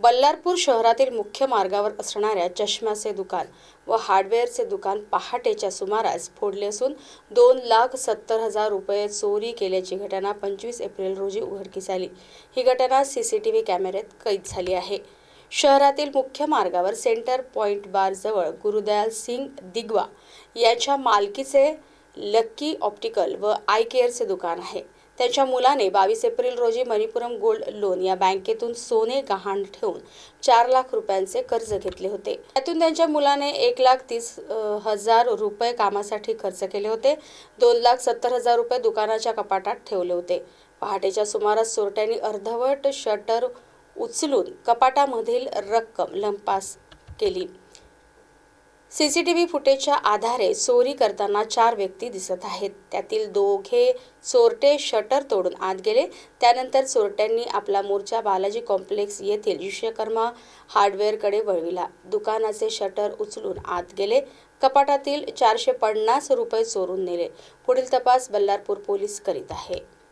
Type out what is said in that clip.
बल्लारपूर शहरातील मुख्य मार्गावर असणाऱ्या चष्म्याचे दुकान व हार्डवेअरचे दुकान पहाटेच्या सुमारास फोडले असून दोन लाख सत्तर हजार रुपये चोरी केल्याची घटना पंचवीस एप्रिल रोजी उघडकीस आली. ही घटना सी सी टी व्ही कॅमेऱ्यात कैद झाली आहे. शहरातील मुख्य मार्गावर सेंटर पॉईंट बारजवळ गुरुदयाल सिंग दिगवा यांच्या मालकीचे लक्की ऑप्टिकल व आय केअरचे दुकान आहे. त्यांच्या मुलाने बावीस एप्रिल रोजी मणिपुरम गोल्ड लोन या बँकेतून सोने गहाण ठेवून चार लाख रुपयांचे कर्ज घेतले होते. त्यातून त्यांच्या मुलाने एक लाख तीस हजार रुपये कामासाठी खर्च केले होते. दोन लाख सत्तर हजार रुपये दुकानाच्या कपाटात ठेवले होते. पहाटेच्या सुमारास चोरट्यांनी अर्धवट शटर उचलून कपाटामधील रक्कम लंपास केली. सीसीटीव्ही फुटेजच्या आधारे चोरी करताना चार व्यक्ती दिसत आहेत. त्यातील दोघे चोरटे शटर तोडून आत गेले. त्यानंतर चोरट्यांनी आपला मोर्चा बालाजी कॉम्प्लेक्स येथील विश्वकर्मा हार्डवेअरकडे वळविला. दुकानाचे शटर उचलून आत गेले. कपाटातील चारशे पन्नास रुपये चोरून नेले. पुढील तपास बल्लारपूर पोलीस करीत आहे.